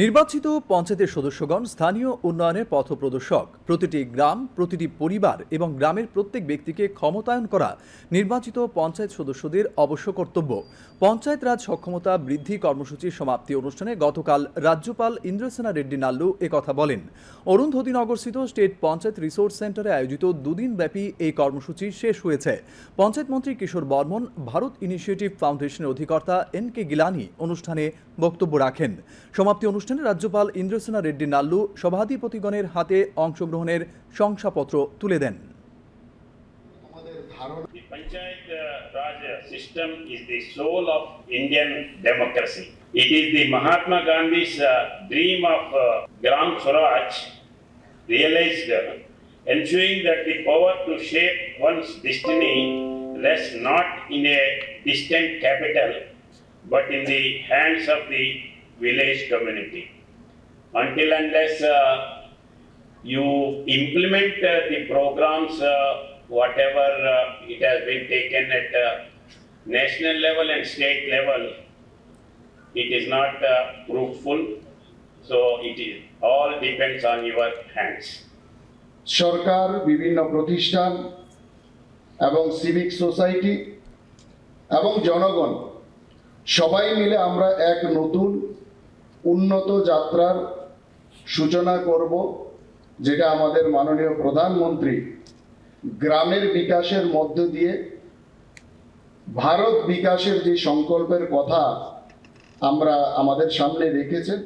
নির্বাচিত পঞ্চায়েতের সদস্যগণ স্থানীয় উন্নয়নের পথপ্রদর্শক। প্রতিটি গ্রাম, প্রতিটি পরিবার এবং গ্রামের প্রত্যেক ব্যক্তিকে ক্ষমতায়ন করা নির্বাচিত পঞ্চায়েত সদস্যদের অবশ্য কর্তব্য। পঞ্চায়েত রাজ সক্ষমতা বৃদ্ধি কর্মসূচির সমাপ্তি অনুষ্ঠানে গতকাল রাজ্যপাল ইন্দ্রসেনা রেড্ডি নাল্লু একথা বলেন। অরুন্ধতিনগরস্থিত স্টেট পঞ্চায়েত রিসোর্স সেন্টারে আয়োজিত দুদিন ব্যাপী এই কর্মসূচি শেষ হয়েছে। পঞ্চায়েত মন্ত্রী কিশোর বর্মন, ভারত ইনিশিয়েটিভ ফাউন্ডেশনের অধিকর্তা এন কে গিলানি অনুষ্ঠানে বক্তব্য রাখেন। সমাপ্তি অনুষ্ঠানে রাজ্যপাল ইন্দ্রসেনা রেড্ডি নাল্লু সভাধিপতিগণের হাতে অংশগ্রহণের শংসাপত্র তুলে দেন Panchayat uh, Raj system is the soul of Indian democracy. It is the Mahatma Gandhi's uh, dream of uh, Gram Swaraj realized, uh, ensuring that the power to shape one's destiny rests not in a distant capital, but in the hands of the village community. Until unless uh, you implement uh, the programs, uh, whatever uh, it has been taken at uh, national level and state level, it is not uh, fruitful. So it is all depends on your hands. সরকার বিভিন্ন প্রতিষ্ঠান এবং civic society এবং জনগণ সবাই মিলে আমরা এক নতুন উন্নত যাত্রার সূচনা করব, যেটা আমাদের মাননীয় প্রধানমন্ত্রী গ্রামের বিকাশের মধ্য দিয়ে ভারত বিকাশের যে সংকল্পের কথা আমরা আমাদের সামনে রেখেছেন